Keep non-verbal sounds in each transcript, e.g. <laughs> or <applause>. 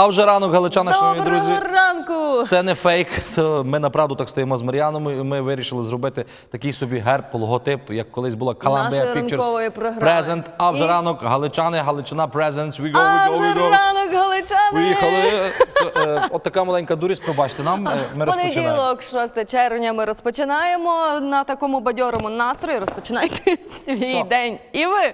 А вже ранок, галичани, шановні друзі. ранку! Це не фейк. То ми направду так стоїмо з Мар'яном. і Ми вирішили зробити такий собі герб, логотип, як колись була Нашої Pictures. Present. А вже І- ранок, галичани, галичина, presents. We go, we go, we go. ранок, галичани! Поїхали. Е, От така маленька дурість, пробачте нам. е, Ми розпочинаємо. Понеділок, 6 червня, ми розпочинаємо на такому бадьорому настрої. Розпочинайте <laughs> свій Все. день. І ви.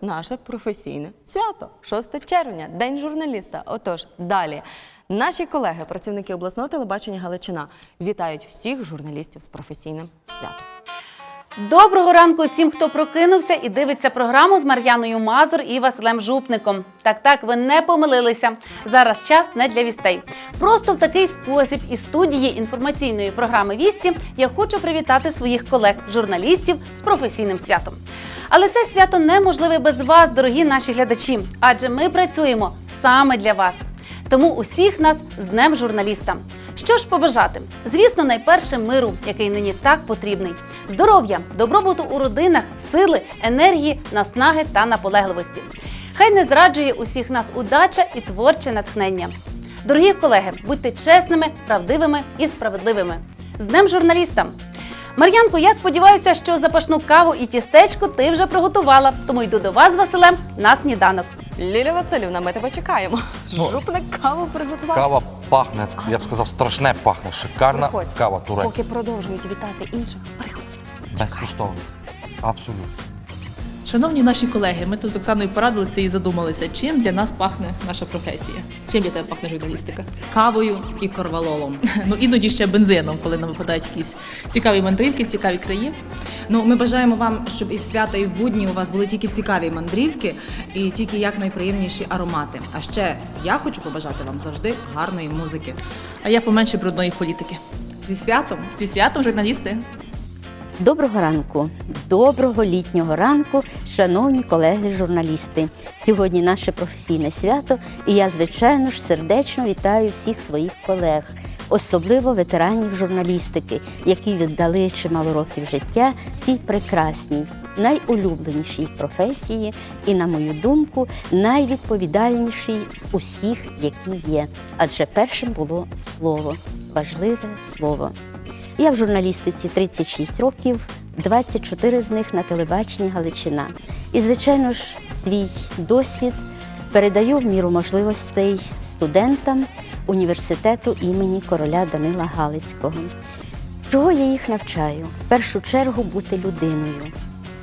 Наше професійне свято, 6 червня, День журналіста. Отож, далі. Наші колеги, працівники обласного телебачення Галичина, вітають всіх журналістів з професійним святом. Доброго ранку всім, хто прокинувся і дивиться програму з Мар'яною Мазур і Василем Жупником. Так, так, ви не помилилися. Зараз час не для вістей. Просто в такий спосіб із студії інформаційної програми Вісті я хочу привітати своїх колег, журналістів з професійним святом. Але це свято неможливе без вас, дорогі наші глядачі, адже ми працюємо саме для вас. Тому усіх нас з Днем журналіста. Що ж побажати? Звісно, найперше миру, який нині так потрібний. Здоров'я, добробуту у родинах, сили, енергії, наснаги та наполегливості. Хай не зраджує усіх нас удача і творче натхнення. Дорогі колеги, будьте чесними, правдивими і справедливими. З Днем журналіста! Мар'янко, я сподіваюся, що запашну каву і тістечко ти вже приготувала, тому йду до вас Василем на сніданок. Ліля Васильівна, ми тебе чекаємо. Ну, Жупник каву приготував. Кава пахне, я б сказав, страшне пахне. Шикарна Приходь. кава турецька. Поки продовжують вітати інших, приходь. Безкоштовно. Абсолютно. Шановні наші колеги, ми тут з Оксаною порадилися і задумалися, чим для нас пахне наша професія. Чим для тебе пахне журналістика? кавою і корвалолом. Ну іноді ще бензином, коли нам випадають якісь цікаві мандрівки, цікаві краї. Ну, ми бажаємо вам, щоб і в свята, і в будні у вас були тільки цікаві мандрівки і тільки якнайприємніші аромати. А ще я хочу побажати вам завжди гарної музики. А я поменше брудної політики. Зі святом! Зі святом, журналісти! Доброго ранку, доброго літнього ранку, шановні колеги-журналісти. Сьогодні наше професійне свято, і я, звичайно ж, сердечно вітаю всіх своїх колег, особливо ветеранів журналістики, які віддали чимало років життя цій прекрасній, найулюбленішій професії і, на мою думку, найвідповідальнішій з усіх, які є. Адже першим було слово, важливе слово. Я в журналістиці 36 років, 24 з них на телебаченні Галичина. І, звичайно ж, свій досвід передаю в міру можливостей студентам університету імені короля Данила Галицького. Чого я їх навчаю? В першу чергу бути людиною,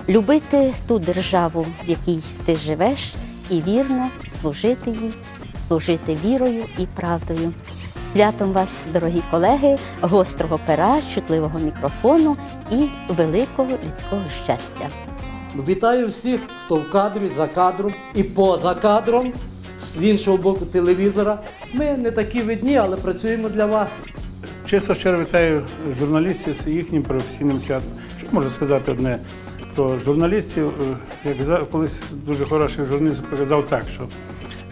любити ту державу, в якій ти живеш, і вірно служити їй, служити вірою і правдою. Святом вас, дорогі колеги, гострого пера, чутливого мікрофону і великого людського щастя. Вітаю всіх, хто в кадрі, за кадром і поза кадром, з іншого боку телевізора. Ми не такі видні, але працюємо для вас. Чисто щиро вітаю журналістів з їхнім професійним святом. Що можу сказати одне про журналістів? Е, Як колись дуже хороший журналіст показав так, що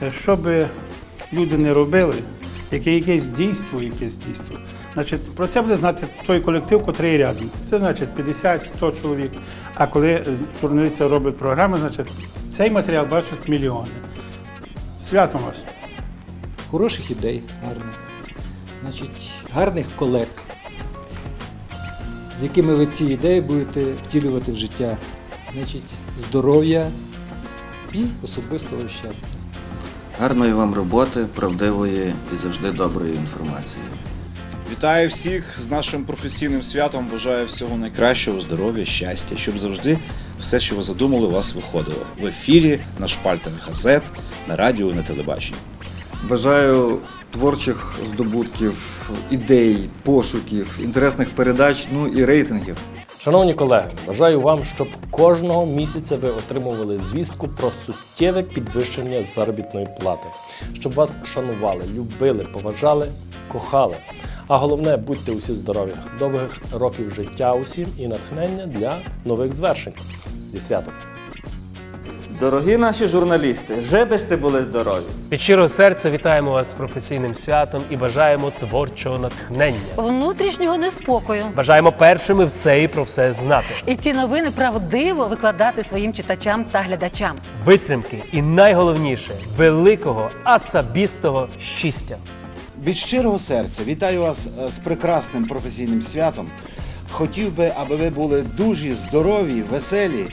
е, що би люди не робили, яке якесь дійство, якесь дійство, значить, про це буде знати той колектив, котрий рядом. Це значить 50-100 чоловік. А коли е, журналісти роблять програми, значить цей матеріал бачать мільйони. Святом вас! хороших ідей гарних, значить, гарних колег, з якими ви ці ідеї будете втілювати в життя. Значить, здоров'я і особистого щастя. Гарної вам роботи, правдивої і завжди доброї інформації. Вітаю всіх з нашим професійним святом. Бажаю всього найкращого, здоров'я, щастя, щоб завжди все, що ви задумали, у вас виходило в ефірі, на шпальтах газет, на радіо, на телебаченні. Бажаю творчих здобутків, ідей, пошуків, інтересних передач, ну і рейтингів. Шановні колеги, бажаю вам, щоб кожного місяця ви отримували звістку про суттєве підвищення заробітної плати, щоб вас шанували, любили, поважали, кохали. А головне, будьте усі здорові, довгих років життя усім і натхнення для нових звершень. Зі святом! Дорогі наші журналісти, жебесте були здорові. Від щирого серця вітаємо вас з професійним святом і бажаємо творчого натхнення. Внутрішнього неспокою. Бажаємо першими все і про все знати. І ці новини правдиво викладати своїм читачам та глядачам. Витримки і найголовніше великого особистого щастя. Від щирого серця вітаю вас е, з прекрасним професійним святом. Хотів би, аби ви були дуже здорові, веселі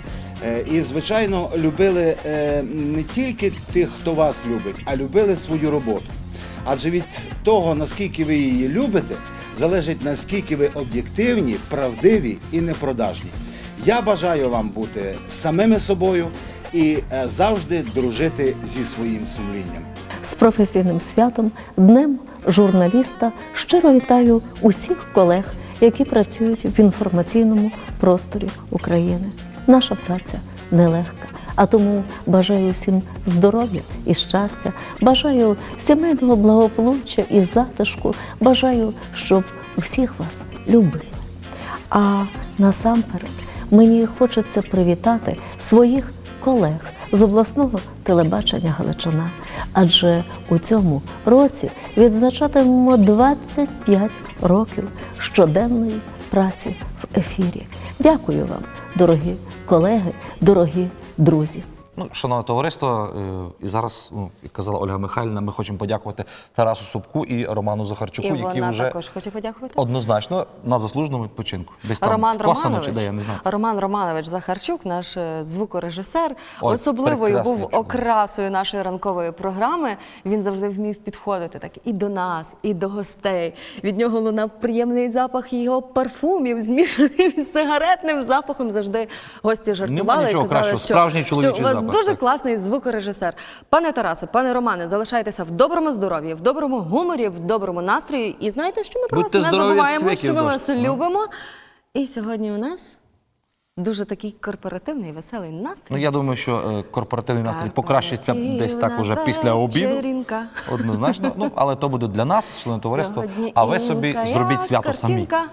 і, звичайно, любили е, не тільки тих, хто вас любить, а любили свою роботу. Адже від того, наскільки ви її любите, залежить наскільки ви об'єктивні, правдиві і непродажні. Я бажаю вам бути самими собою і е, завжди дружити зі своїм сумлінням. з професійним святом, Днем журналіста. Щиро вітаю усіх колег, які працюють в інформаційному просторі України. Наша праця нелегка. А тому бажаю всім здоров'я і щастя, бажаю сімейного благополуччя і затишку, бажаю, щоб всіх вас любили. А насамперед мені хочеться привітати своїх колег з обласного телебачення Галичина. Адже у цьому році відзначатимемо 25 років щоденної праці в ефірі. Дякую вам, дорогі колеги, дорогі друзі. Ну, шановне товариство, е, і зараз, ну, як казала Ольга Михайлівна, ми хочемо подякувати Тарасу Собку і Роману Захарчуку, І які вона вже також хоче подякувати. однозначно на заслуженому відпочинку. Десь там Роман в Косово чи де, я не знаю. Роман Романович Захарчук, наш е, звукорежисер, Ой, особливою був чоловік. окрасою нашої ранкової програми. Він завжди вмів підходити так і до нас, і до гостей. Від нього лунав приємний запах його парфумів, змішаний <laughs> з сигаретним запахом. Завжди гості жартували. нічого казали, кращого, що, справжній чоловічий запах, дуже так. класний звукорежисер. Пане Тарасе, пане Романе, залишайтеся в доброму здоров'ї, в доброму гуморі, в доброму настрої. І знаєте, що ми про вас не здорові, забуваємо, що ми вас любимо. І сьогодні у нас дуже такий корпоративний, веселий настрій. Ну, я думаю, що е, корпоративний настрій покращиться десь так уже після обіду. Однозначно. Ну, але то буде для нас, товариство. Сьогодні А ви собі зробіть свято самі. картинка.